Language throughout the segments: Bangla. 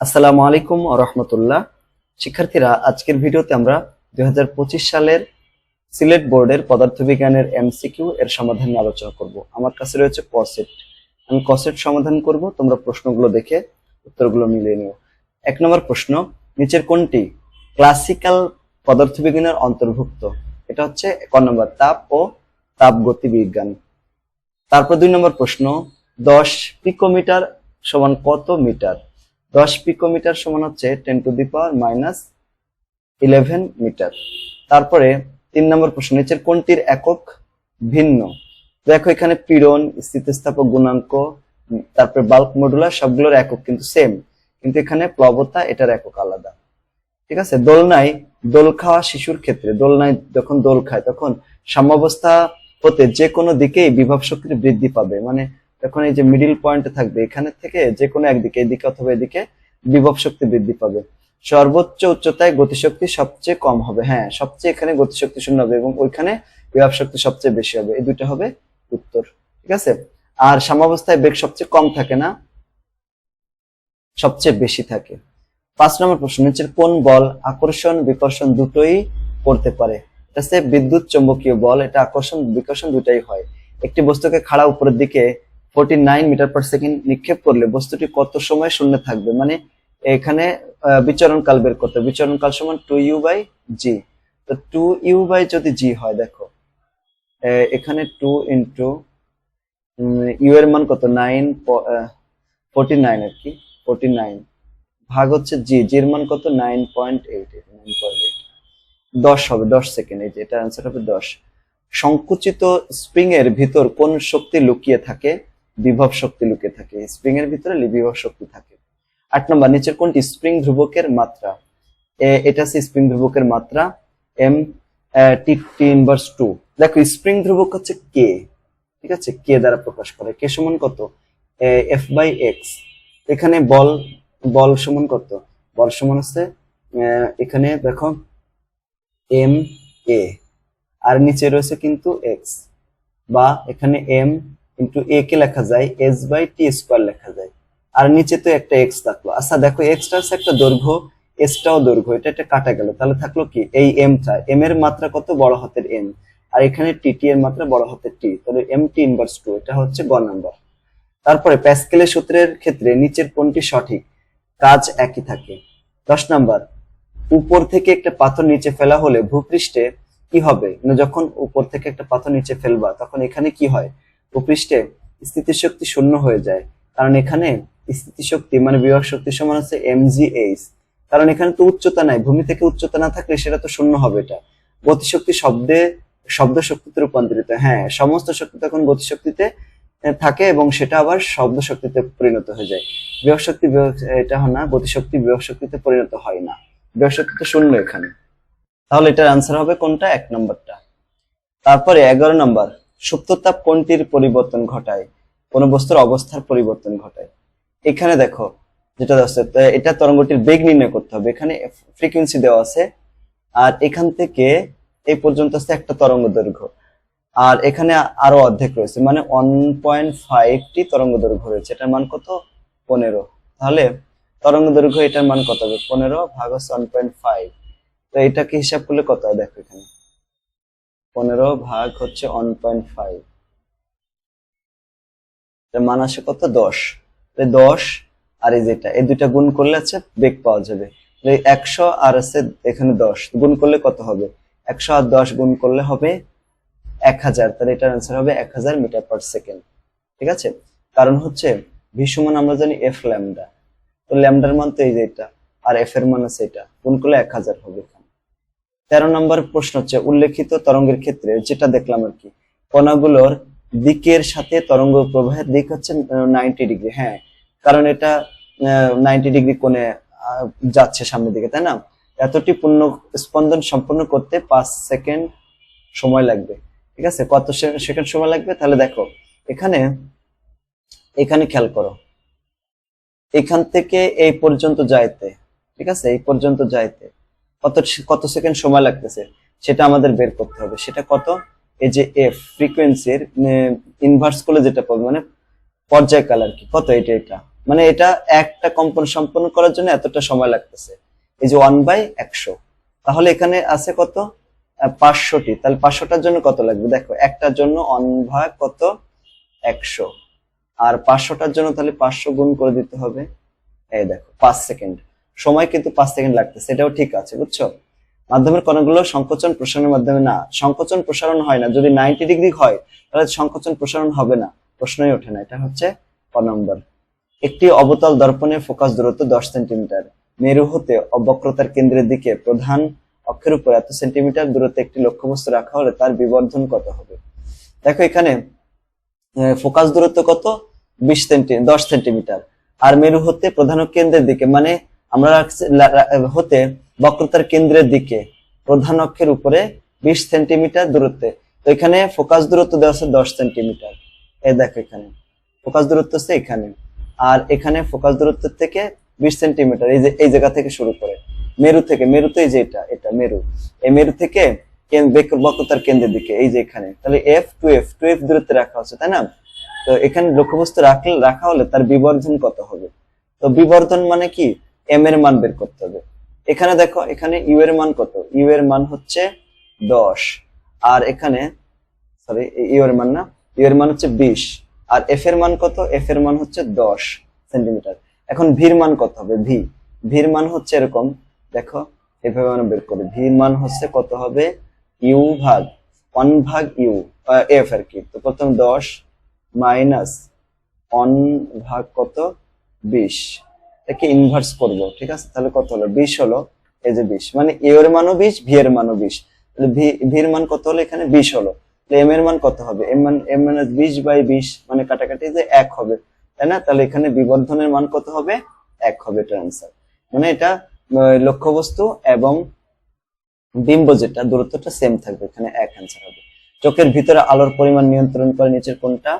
আসসালামু আলাইকুম রহমতুল্লাহ। শিক্ষার্থীরা, আজকের ভিডিওতে আমরা দুই হাজার পঁচিশ সালের সিলেট বোর্ডের পদার্থবিজ্ঞানের এমসিকিউ এর সমাধান নিয়ে আলোচনা করব। আমার কাছে রয়েছে কসেট। আমি কসেট সমাধান করব, তোমরা প্রশ্নগুলো দেখে উত্তরগুলো মিলিয়ে নিও। এক নম্বর প্রশ্ন, নিচের কোনটি ক্লাসিক্যাল পদার্থবিজ্ঞানের অন্তর্ভুক্ত? এটা হচ্ছে এক নম্বর, তাপ ও তাপ গতিবিজ্ঞান তারপর দুই নম্বর প্রশ্ন, দশ পিকোমিটার সমান কত মিটার? দশ পিকোমিটার সমান হচ্ছে ten to the power minus eleven metre তারপরে তিন নম্বর প্রশ্ন, নিচের কোনটির একক ভিন্ন? দেখো এখানে পীড়ন, স্থিতিস্থাপক গুণাঙ্ক, তারপরে বাল্ক মডুলার সবগুলোর একক কিন্তু সেম কিন্তু এখানে প্লবতা, এটার একক আলাদা। ঠিক আছে? দোলনায় দোল খাওয়া শিশুর ক্ষেত্রে, দোলনায় যখন দোল খায়, তখন সাম্যাবস্থা হতে যে কোনো দিকেই বিভব শক্তির বৃদ্ধি পাবে। মানে তখন এই যে মিডিল পয়েন্টে থাকবে এখানে থেকে যে কোনো একদিকে, এদিকে অথবা এদিকে বিভব শক্তি বৃদ্ধি পাবে। সর্বোচ্চ উচ্চতায় গতিশক্তি সবচেয়ে কম হবে। হ্যাঁ সবচেয়ে এখানে গতিশক্তি শূন্য হবে এবং ওইখানে বিভব শক্তি সবচেয়ে বেশি হবে। এই দুইটা হবে উত্তর, ঠিক আছে? আর সাম্যাবস্থায় বেগ সবচেয়ে কম থাকে না, সবচেয়ে বেশি থাকে। পাঁচ নম্বর প্রশ্ন, নিচের কোন বল আকর্ষণ বিকর্ষণ দুটোই করতে পারে? এটা হচ্ছে বিদ্যুৎ চৌম্বকীয় বল, এটা আকর্ষণ বিকর্ষণ দুটাই হয়। একটি বস্তুকে খাড়া উপরের দিকে forty nine metre per second নিক্ষেপ করলে বস্তুটি কত সময় শূন্য থাকবে? মানে এখানে বিচরণ কাল বের করতে। বিচরণ কাল সমান টু ইউ বাই জি তো টু ইউ বাই যদি জি হয়, দেখো এখানে টু ইন্টু ইউ এর মান কত? নাইন ফোর্টি নাইন আর কি? ফোর্টি নাইন ভাগ হচ্ছে জি জির মান কত? Nine point eight nine point eight দশ হবে, দশ সেকেন্ড এই যে, এটা অ্যান্সার হবে দশ। সংকুচিত স্প্রিং এর ভিতর কোন শক্তি লুকিয়ে থাকে? বিভব শক্তি লুকে থাকে। স্প্রিং এর ভিতরে বিভব শক্তি থাকে। আট নম্বর, নিচের কোনটি? স্প্রিং ধ্রুবকের মাত্রা। এটা হচ্ছে স্প্রিং ধ্রুবকের মাত্রা। M T T inverse two দেখো স্প্রিং ধ্রুবক হচ্ছে কে ঠিক আছে? কে দ্বারা প্রকাশ করে। কে সমান কত? এফ বাই এক্স এখানে বল বল সমান কত? বল সমান হচ্ছে এখানে দেখো এম এ আর নিচে রয়েছে কিন্তু এক্স বা এখানে এম ইন্টু এ কে লেখা যায়? এস বাই টি স্কোয়ার লেখা যায়। আর নিচে তো একটা এক্স থাকল। আচ্ছা দেখো এক্সটা হচ্ছে একটা দৈর্ঘ্য এসটাও দৈর্ঘ্য। এটা একটা কাটা গেল। তাহলে থাকল কি? এই এমটা এম এর মাত্রা কত? বড় হাতের এম আর এখানে টি এর মাত্রা বড় হাতের টি তাহলে এম টি ইনভার্স টু এটা হচ্ছে গ নাম্বার তারপরে প্যাসকেলের সূত্রের ক্ষেত্রে নিচের কোনটি সঠিক? কাজ একই থাকে। দশ নাম্বার, উপর থেকে একটা পাথর নিচে ফেলা হলে ভূপৃষ্ঠে কি হবে? যখন উপর থেকে একটা পাথর নিচে ফেলবা, তখন এখানে কি হয়? ভূপৃষ্ঠে স্থিতিশক্তি শূন্য হয়ে যায়। কারণ এখানে স্থিতিশক্তি মানে বিভব শক্তি সমান হচ্ছে এমজিএইচ কারণ এখানে তো উচ্চতা নাই, ভূমি থেকে উচ্চতা না থাকলে সেটা তো শূন্য হবে এটা। গতিশক্তি শব্দে শব্দ শক্তিতে রূপান্তরিত। হ্যাঁ সমস্ত শক্তি তখন গতিশক্তিতে থাকে এবং সেটা আবার শব্দ শক্তিতে পরিণত হয়ে যায়। বিভব শক্তি এটা হয় না, গতিশক্তি বিভব শক্তিতে পরিণত হয় না। বিভব শক্তি তো শূন্য এখানে। তাহলে এটার আনসার হবে কোনটা? এক নম্বরটা। তারপরে এগারো নম্বর। সুপ্ততাপ কোনটির পরিবর্তন ঘটায়? কোন বস্তুর অবস্থার পরিবর্তন ঘটায়। এখানে দেখো, যেটা এটা তরঙ্গটির বেগ নির্ণয় করতে হবে। এখানে ফ্রিকোয়েন্সি দেওয়া আছে। আর এখান থেকে এই পর্যন্ত আছে একটা তরঙ্গ দৈর্ঘ্য। আর এখানে আরও অর্ধেক রয়েছে মানে ওয়ান পয়েন্ট ফাইভটি তরঙ্গ দৈর্ঘ্য রয়েছে। এটার মান কত? পনেরো। তাহলে তরঙ্গ দৈর্ঘ্য এটার মান কত হবে? পনেরো ভাগ হচ্ছে ওয়ান পয়েন্ট ফাইভ তো এটাকে হিসাব করলে কত হয়? দেখো এখানে। পনেরো ভাগ হচ্ছে ওয়ান পয়েন্ট ফাইভ মান আসে কত? দশ। দশ আর এই যেটা, এই দুইটা গুণ করলে আছে বেগ পাওয়া যাবে। একশো আর আছে এখানে দশ। গুণ করলে কত হবে? একশো আর দশ গুণ করলে হবে এক হাজার। তাহলে এটার অ্যান্সার হবে এক হাজার মিটার পার সেকেন্ড। ঠিক আছে? কারণ হচ্ছে ভি সমান আমরা জানি এফ ল্যামডা তো ল্যামডার মান তো এই যে এটা, আর এফ এর মান আছে এটা। গুণ করলে এক হাজার হবে। তেরো নম্বর প্রশ্ন হচ্ছে, উল্লেখিত তরঙ্গের ক্ষেত্রে যেটা দেখলাম আর কি, কণাগুলোর দিকের সাথে তরঙ্গ প্রবাহের দিক হচ্ছে নাইনটি ডিগ্রি হ্যাঁ কারণ এটা নাইনটি ডিগ্রি কোণে যাচ্ছে সামনের দিকে, তাই না? এতটি পূর্ণ স্পন্দন সম্পন্ন করতে পাঁচ সেকেন্ড সময় লাগবে, ঠিক আছে? কত সেকেন্ড সময় লাগবে? তাহলে দেখো, এখানে এখানে খেয়াল করো, এখান থেকে এই পর্যন্ত যাইতে, ঠিক আছে? এই পর্যন্ত যাইতে কত কত সেকেন্ড সময় লাগতেছে, সেটা আমাদের বের করতে হবে। সেটা কত? এই যে এফ ফ্রিকোয়েন্সির ইনভার্স করলে যেটা পাবে মানে পর্যায়কাল আর কি। কত এটা এটা? মানে এটা একটা কম্পন সম্পন্ন করার জন্য এতটা সময় লাগতেছে। এই যে ওয়ান বাই একশো। তাহলে এখানে আছে কত? পাঁচশোটি। তাহলে পাঁচশোটার জন্য কত লাগবে? দেখো, একটার জন্য অন ভাগ কত? একশো। আর পাঁচশোটার জন্য তাহলে পাঁচশো গুণ করে দিতে হবে। এই দেখো, পাঁচ সেকেন্ড। সময় কিন্তু পাঁচ সেকেন্ড লাগতেছে, এটাও ঠিক আছে, বুঝছ? মাধ্যমের কণাগুলো সংকোচন প্রসারণের মাধ্যমে না, সংকোচন প্রসারণ হয় না, যদি নাইনটি ডিগ্রি হয়, তাহলে সংকোচন প্রসারণ হবে না, প্রশ্নই ওঠে না, এটা হচ্ছে ক নম্বর। একটি অবতল দর্পণের ফোকাস দূরত্ব দশ সেন্টিমিটার মেরু হতে অবক্রতার কেন্দ্রের দিকে প্রধান অক্ষের উপর এত সেন্টিমিটার দূরত্বে একটি লক্ষ্যবস্তু রাখা হলে তার বিবর্ধন কত হবে? দেখো এখানে ফোকাস দূরত্ব কত? বিশ সেন্টি, দশ সেন্টিমিটার, আর মেরু হতে প্রধান কেন্দ্রের দিকে মানে আমরা হতে বক্রতার কেন্দ্রের দিকে, প্রধান অক্ষের উপরে বিশ সেন্টিমিটার দূরত্বে। তো এখানে ফোকাস দূরত্ব দেওয়া আছে দশ সেন্টিমিটার। এই দেখো এখানে। ফোকাস দূরত্ব আছে এখানে। আর এখানে ফোকাস দূরত্ব থেকে বিশ সেন্টিমিটার, এই যে, এই জায়গা থেকে শুরু করে। মেরু থেকে, মেরু তো এই যে এটা এটা মেরু। এই মেরু থেকে বক্রতার কেন্দ্রের দিকে, এই যে এখানে। তাহলে F two F two F দূরত্বে রাখা হচ্ছে তাই না? তো এখানে লক্ষ্যবস্তু রাখলে, রাখা হলে তার বিবর্ধন কত হবে? তো বিবর্ধন মানে কি? এম এর মান বের করতে হবে। এখানে দেখো, এখানে ইউ এর মান কত? ইউ এর মান হচ্ছে দশ। আর এখানে সরি ইউ এর মান না ইউ এর মান হচ্ছে বিশ। আর এফ এর মান কত? এফ এর মান হচ্ছে দশ সেন্টিমিটার। এখন ভির মান কত হবে? ভি ভির মান হচ্ছে এরকম, দেখো, এভাবে আমরা বের করি। ভির মান হচ্ছে কত হবে? ইউ ভাগ ওয়ান ভাগ ইউ এফ আর কি। তো প্রথম দশ মাইনাস অন ভাগ কত? বিশ। একে ইনভার্স করব, ঠিক আছে? তাহলে কত হলো? বিশ হলো, এই যে বিশ। মানে এ এর মানও বিশ, ভি এর মানও বিশ। তাহলে ভি এর মান কত হলো? এখানে বিশ হলো। তাহলে এম এর মান কত হবে? এম মান, এম মানে বিশ বাই বিশ মানে কাটাকাটি যে এক হবে। তাই না? তাহলে এখানে বিবর্ধনের মান কত হবে? এক হবে এটা অ্যান্সার মানে এটা লক্ষ্যবস্তু এবং বিম্ব যেটা, দূরত্বটা সেম থাকবে। এখানে এক অ্যান্সার হবে। চোখের ভিতরে আলোর পরিমাণ নিয়ন্ত্রণ করে নিচের কোনটা?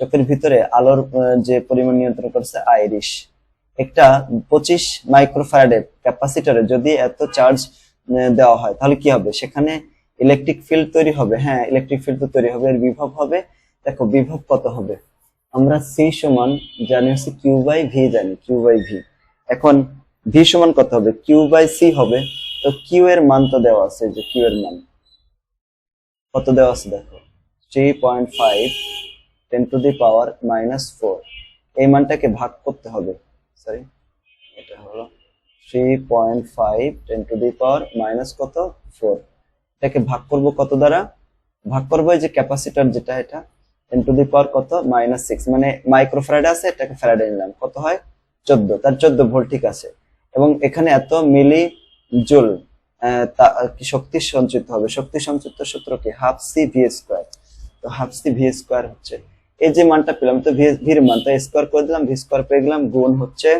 চোখের ভিতরে আলোর যে পরিমাণ নিয়ন্ত্রণ করছে, আইরিশ। একটা পঁচিশ মাইক্রোফ্যারাডের ক্যাপাসিটরে যদি এত চার্জ দেওয়া হয়, তাহলে কি হবে? সেখানে ইলেকট্রিক ফিল্ড তৈরি হবে। হ্যাঁ ইলেকট্রিক ফিল্ড তো তৈরি হবে। এর বিভব হবে, দেখো বিভব কত হবে? আমরা সি সমান জানি হচ্ছে কিউ বাই ভি জানি কিউ বাই ভি এখন ভি সমান কত হবে? কিউ বাই সি হবে। তো কিউ এর মান তো দেওয়া আছে, যে কিউ এর মান। কত দেওয়া আছে দেখো? Three point five ten to the power minus four এই মানটাকে ভাগ করতে হবে। সরি এটা হলো three point five ten to the power minus কত? ফোর এটাকে ভাগ করব কত দ্বারা? ভাগ এই যে ক্যাপাসিটর যেটা এটা টেন টু দি পাওয়ার কত? মাইনাস সিক্স মানে মাইক্রোফ্যারাডে আছে, এটাকে ফ্যারাডে নিলাম। কত হয়? চোদ্দ। তার চোদ্দ ভোল্ট ঠিক আছে। এবং এখানে এত মিলি জুল কি শক্তি সঞ্চিত হবে? শক্তি সঞ্চিত সূত্র কি? হাফ সি ভি স্কোয়ার তো হাফ সি ভি স্কোয়ার হচ্ছে এই যে মানটা পেলাম, তো ভির মান, তো স্কোয়ার করে দিলাম, ভি স্কোয়ার পেয়ে গেলাম, গুণ হচ্ছে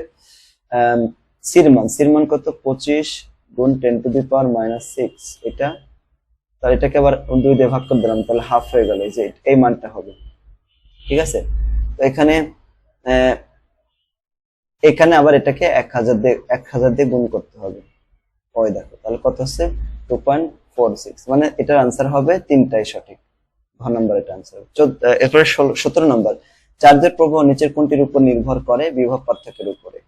সির মান। সির মান কত? পঁচিশ গুণ ten to the power minus six এটা, তাহলে এটাকে আবার দুই দিয়ে ভাগ করে দিলাম, তাহলে হাফ হয়ে গেল, এই যে এই মানটা হবে। ঠিক আছে? তো এখানে এখানে আবার এটাকে এক হাজার দিয়ে, এক হাজার দিয়ে গুণ করতে হবে। ওই দেখো, তাহলে কত হচ্ছে? টু পয়েন্ট ফোর সিক্স মানে এটার আনসার হবে তিনটাই সঠিক। চার্জের প্রবাহ নিচের কোনটির উপর নির্ভর করে বিভব পার্থক্যের উপরে।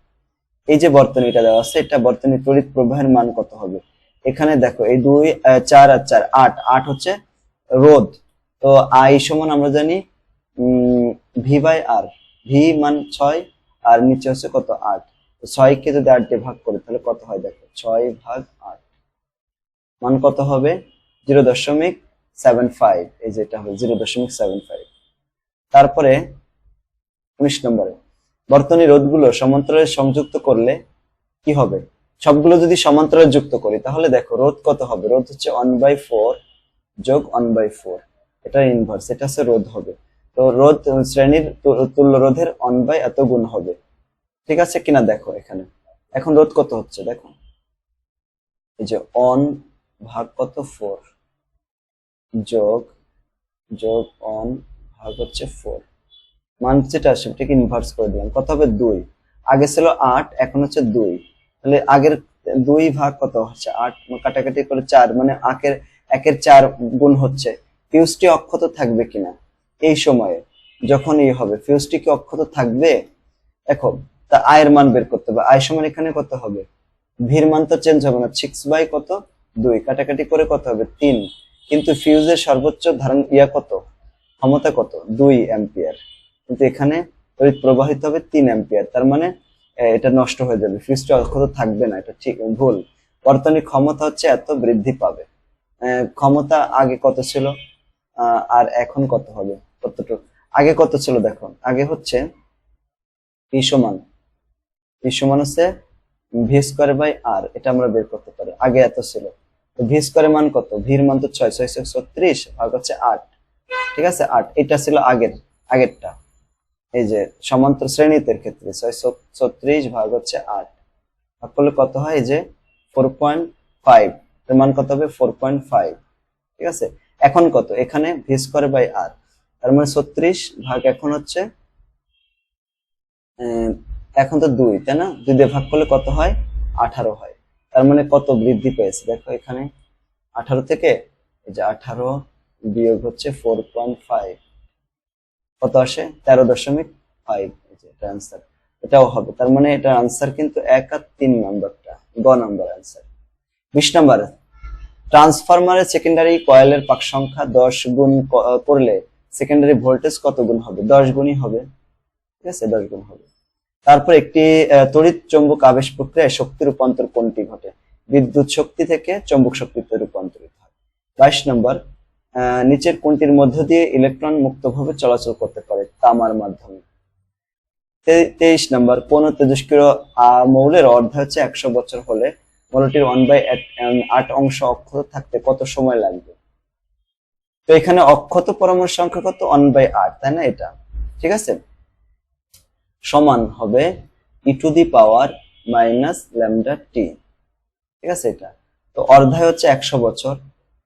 এই যে বর্তনীটা দেওয়া আছে, এটা বর্তনী তড়িৎ প্রবাহের মান কত হবে? এখানে দেখো, এই দুই চার আর চার, আট। আট হচ্ছে তো আই সমান আমরা জানি ভি বাই আর ভি মান ছয়, আর নিচে হচ্ছে কত? আট। ছয়কে যদি আট ভাগ করি, তাহলে কত হয়? দেখো, ছয় ভাগ আট। মান কত হবে? জিরো দশমিক সেভেন ফাইভ এই যেটা ফাইভ তারপরে উনিশ নম্বরে, বর্তনী রোধগুলো সমান্তরালে সংযুক্ত করলে কি হবে? সবগুলো যদি সমান্তরালে যুক্ত করি, তাহলে দেখো রোধ কত হবে? রোধ হচ্ছে ওয়ান বাই ফোর যোগ ওয়ান বাই ফোর এটা ইনভার্স এটা হচ্ছে রোধ হবে। তো রোধ শ্রেণির তুল্য রোধের অন বাই এত গুণ হবে। ঠিক আছে কিনা দেখো এখানে। এখন রোধ কত হচ্ছে? দেখো। এই যে অন ভাগ কত? ফোর যোগ যোগ অন ভাগ হচ্ছে ফোর মান যেটা আসে সেটাকে ইনভার্স করে দিলাম। কত হবে? দুই। আগে ছিল আট, এখন হচ্ছে দুই। তাহলে আগের দুই ভাগ কত? হচ্ছে আট। কাটাকাটি করে চার মানে আকের, একের চার গুণ হচ্ছে। ফিউজটি অক্ষত থাকবে কিনা? এই সময়ে, যখন এই হবে, ফিউজটি কি অক্ষত থাকবে? দেখো, তা আয়ের মান বের করতে হবে। আয় সমান এখানে কত হবে? ভির মান তো চেঞ্জ হবে না। সিক্স বাই কত? দুই। কাটাকাটি করে কত হবে? তিন। কিন্তু ফিউজের সর্বোচ্চ ধারণ ইয়া কত? ক্ষমতা কত? দুই অ্যাম্পিয়ার। কিন্তু এখানে তড়িৎ প্রবাহিত হবে তিন অ্যাম্পিয়ার। তার মানে এটা নষ্ট হয়ে যাবে। ফিউজটা অক্ষত থাকবে না, এটা ঠিক, ভুল। বর্তনী ক্ষমতা হচ্ছে এত বৃদ্ধি পাবে। ক্ষমতা আগে কত ছিল? আর এখন কত হবে? কতটুকু? আগে কত ছিল দেখো? আগে হচ্ছে পি সমান। পি সমান হচ্ছে ভি স্কোয়ার বাই আর। এটা আমরা বের করতে পারি। আগে এত ছিল। ভি স্কোয়ারের মান কত? ভির মান তো ছয় ছয়শো ছত্রিশ ভাগ হচ্ছে আট। ঠিক আছে? আট। এটা ছিল আগের, আগেরটা। এই যে সমান্তর শ্রেণীতের ক্ষেত্রে ছয়শো ছত্রিশ ভাগ হচ্ছে আট। ভাগ করলে কত হয়? যে ফোর পয়েন্ট ফাইভ এর মান কত হবে? ফোর পয়েন্ট ফাইভ ঠিক আছে? এখন কত? এখানে ভি স্কোয়ার বাই আর তার মানে ছত্রিশ ভাগ এখন হচ্ছে এখন তো দুই, তাই না? দুই দিয়ে ভাগ করলে কত হয়? আঠারো হয়। তার মানে কত বৃদ্ধি পেয়েছে? দেখো এখানে আঠারো থেকে, এই যে আঠারো বিয়োগ হচ্ছে ফোর পয়েন্ট ফাইভ কত আসে? তেরো দশমিক ফাইভ এটা আনসার এটাও হবে। তার মানে এটার আনসার কিন্তু এক আর তিন নাম্বারটা, গ নাম্বার আনসার বিশ নাম্বার ট্রান্সফরমারের সেকেন্ডারি কয়েলের পাক সংখ্যা দশ গুণ করলে সেকেন্ডারি ভোল্টেজ কত গুণ হবে? দশ গুণই হবে। ঠিক আছে? দশ গুণ হবে। তারপর একটি তড়িৎ চৌম্বক আবেশ প্রক্রিয়ায় শক্তি রূপান্তর কোনটি ঘটে? বিদ্যুৎ শক্তি থেকে চৌম্বক শক্তিতে রূপান্তরিত হয়। বাইশ নম্বর নিচের কোনটির মধ্য দিয়ে ইলেকট্রন মুক্তভাবে চলাচল করতে পারে? তামার মাধ্যমে। তেইশ নম্বর, কোন তেজস্ক্রিয় মৌলের অর্ধ হচ্ছে একশো বছর হলে মৌলটির ওয়ান বাই আট অংশ অক্ষত থাকতে কত সময় লাগবে? তো এখানে অক্ষত পরমাণুর সংখ্যা কত? ওয়ান বাই আট, তাই না এটা? ঠিক আছে? সমান হবে e to the power minus lambda T ঠিক আছে এটা? তো অর্ধায় হচ্ছে একশো বছর।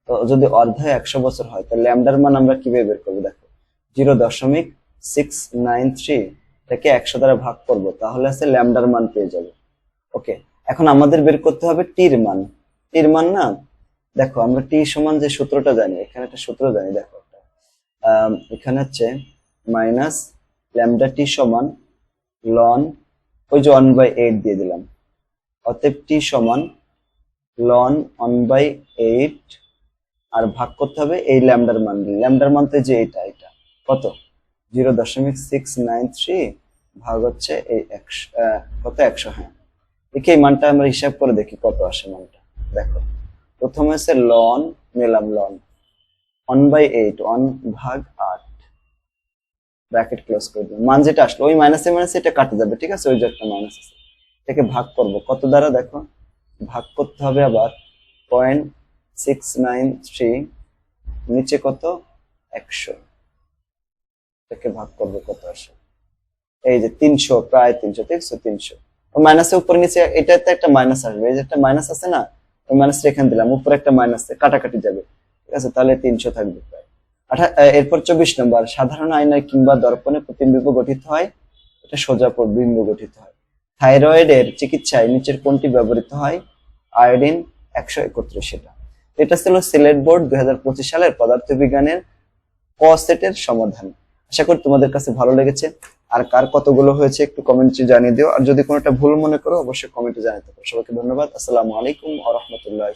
তো যদি অর্ধায় একশো বছর হয় তো ল্যামডার মান আমরা কীভাবে বের করব দেখো? জিরো দশমিক সিক্স নাইন থ্রি এটাকে একশো দ্বারা ভাগ করব, তাহলে আছে ল্যামডার মান পেয়ে যাবে। ওকে, এখন আমাদের বের করতে হবে টির মান। টির মান না, দেখো, আমরা টি সমান যে সূত্রটা জানি, এখানে একটা সূত্র জানি, দেখো এখানে হচ্ছে মাইনাস ল্যামডা টি সমান লন ওই যে ওয়ান বাই এইট দিয়ে দিলাম। অতএব টি সমান লন ওয়ান বাই এইট আর ভাগ করতে হবে এই ল্যামডার মান ল্যামডার মান তো যে এটা এটা। কত? জিরো দশমিক সিক্স নাইন থ্রি ভাগ হচ্ছে এই একশো কত? একশো হ্যাঁ। দেখি এই মানটা আমরা হিসাব করে দেখি কত আসে মানটা। দেখো, প্রথমে হচ্ছে লন নিলাম loan one by eight one ভাগ আট। ব্র্যাকেট ক্লোজ করে দিলাম। মান যেটা আসলো, ওই মাইনাসে মাইনাসে এটা কাটে যাবে, ঠিক আছে? ওই যে একটা মাইনাস আছে। এটাকে ভাগ করব। কত দ্বারা দেখো? ভাগ করতে হবে আবার পয়েন্ট সিক্স নাইন থ্রি নিচে কত? একশো। এটাকে ভাগ করবে কত আসে? এই যে তিনশো, প্রায় তিনশো দেখছ তিনশো। মাইনাসে উপরে নিচে, এটাতে একটা মাইনাস আসবে। এই যে একটা মাইনাস আছে না, ওই মাইনাসটা এখানে দিলাম। উপরে একটা মাইনাস কাটাকাটি যাবে, ঠিক আছে? তাহলে তিনশো থাকবে প্রায়। এরপর চব্বিশ নম্বর, সাধারণ আয়নায় কিংবা দর্পণে প্রতিবিম্ব গঠিত হয়। এটা সোজা বিম্ব গঠিত হয়। থাইরয়েডের চিকিৎসায় নিচের কোনটি ব্যবহৃত হয়? আয়োডিন একশো একত্রিশ এটা এটা ছিল সিলেট বোর্ড দুই হাজার পঁচিশ সালের পদার্থবিজ্ঞানের ক সেটের সমাধান। আশা করি তোমাদের কাছে ভালো লেগেছে। আর কার কতগুলো হয়েছে একটু কমেন্টে জানিয়ে দিও। আর যদি কোনোটা ভুল মনে করো, অবশ্যই কমেন্টে জানাতে পারো সবাইকে ধন্যবাদ। আসসালামু আলাইকুম আ রহমতুল্লাহ